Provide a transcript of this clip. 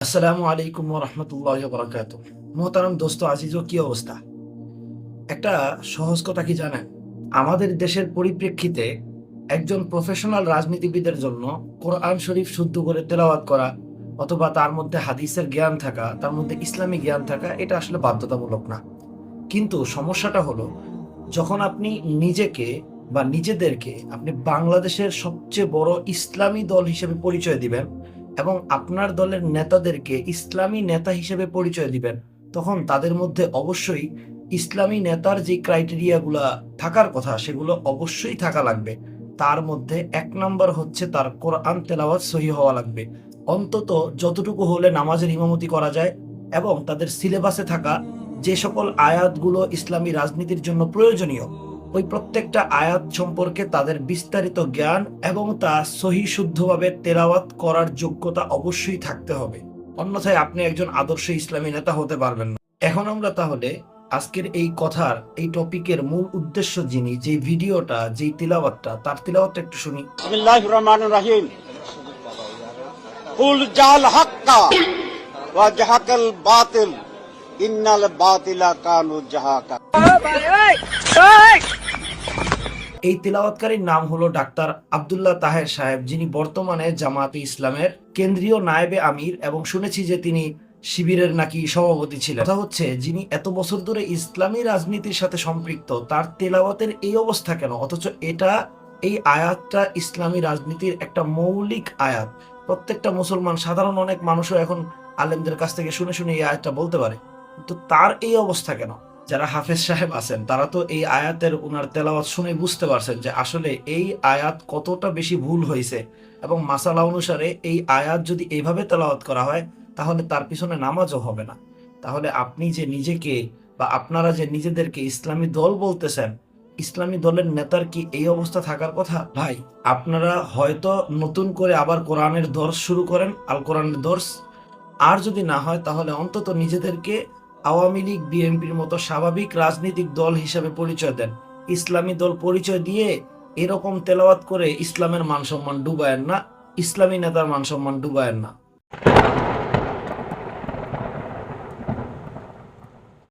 আসসালামু আলাইকুম রহমতুল্লাহ বরকাত মোহতারাম দোস্ত আজিজ কি অবস্থা? একটা সহজ কথা কি জানেন? আমাদের দেশের পরিপ্রেক্ষিতে একজন প্রফেশনাল রাজনীতিবিদের জন্য কোরআন শরীফ শুদ্ধ করে তেলাওয়াত করা অথবা তার মধ্যে হাদিসের জ্ঞান থাকা, তার মধ্যে ইসলামী জ্ঞান থাকা, এটা আসলে বাধ্যতামূলক না। কিন্তু সমস্যাটা হলো, যখন আপনি নিজেকে বা নিজেদেরকে আপনি বাংলাদেশের সবচেয়ে বড় ইসলামী দল হিসেবে পরিচয় দিবেন এবং আপনার দলের নেতাদেরকে ইসলামী নেতা হিসেবে পরিচয় দিবেন। তখন তাদের মধ্যে অবশ্যই ইসলামী নেতার যে ক্রাইটেরিয়াগুলা থাকার কথা, সেগুলো অবশ্যই থাকা লাগবে। তার মধ্যে এক নাম্বার হচ্ছে তার কোরআন তেলাওয়াত সহি হওয়া লাগবে। অন্তত যতটুকু হলে নামাজের ইমামতি করা যায় এবং তাদের সিলেবাসে থাকা যে সকল আয়াতগুলো ইসলামী রাজনীতির জন্য প্রয়োজনীয় ওই প্রত্যেকটা আয়াত সম্পর্কে তাদের বিস্তারিত জ্ঞান এবং তা সহি শুদ্ধভাবে তেরাওয়াত করার যোগ্যতা অবশ্যই থাকতে হবে। অন্যথায় আপনি একজন আদর্শ ইসলামী নেতা হতে পারবেন না। এখন আমরা তাহলে আজকের এই কথার এই টপিকের মূল উদ্দেশ্য যিনি যে ভিডিওটা যে তিলাওয়াতটা তার তিলাওয়াতটা একটু শুনি। বাতিল। ইন্নাল বাতিলা কানু জাহাকা। ওই এই তিলাওয়াতকারীর নাম হলো ডাক্তার আব্দুল্লাহ তাহের সাহেব, যিনি বর্তমানে জামাতে ইসলামের কেন্দ্রীয় নায়েবে আমির এবং শুনেছি যে তিনি শিবিরের নাকি সভাপতি ছিলেন। কথা হচ্ছে, যিনি এত বছর ধরে ইসলামী রাজনীতির সাথে সম্পৃক্ত, তার তেলাওয়াতের এই অবস্থা কেন? অথচ এটা, এই আয়াতটা ইসলামী রাজনীতির একটা মৌলিক আয়াত। প্রত্যেকটা মুসলমান, সাধারণ অনেক মানুষও এখন আলেমদের কাছ থেকে শুনে শুনে এই আয়াতটা বলতে পারে। কিন্তু তার এই অবস্থা কেন? যারা হাফেজ সাহেব আছেন, তারা তো এই আয়াতের উনার তেলাওয়াত শুনে বুঝতে পারছেন যে আসলে এই আয়াত কতটা বেশি ভুল হয়েছে এবং মাসালা অনুসারে এই আয়াত যদি এইভাবে তেলাওয়াত করা হয়, তাহলে তার পিছনে নামাজও হবে না। তাহলে আপনি যে নিজেকে বা আপনারা যে নিজেদেরকে ইসলামী দল বলতেছেন, ইসলামী দলের নেতার কি এই অবস্থা থাকার কথা? ভাই, আপনারা হয়তো নতুন করে আবার কোরআনের দর্শ শুরু করেন, আল কোরআনের দর্শ। আর যদি না হয়, তাহলে অন্তত নিজেদেরকে আওয়ামী লীগ, বিএনপির মতো স্বাভাবিক রাজনৈতিক দল হিসেবে পরিচয় দেন। ইসলামী দল পরিচয় দিয়ে এরকম তেলাওয়াত করে ইসলামের মান সম্মান ডুবায়েন না, ইসলামী নেতার মান সম্মান ডুবায়েন না।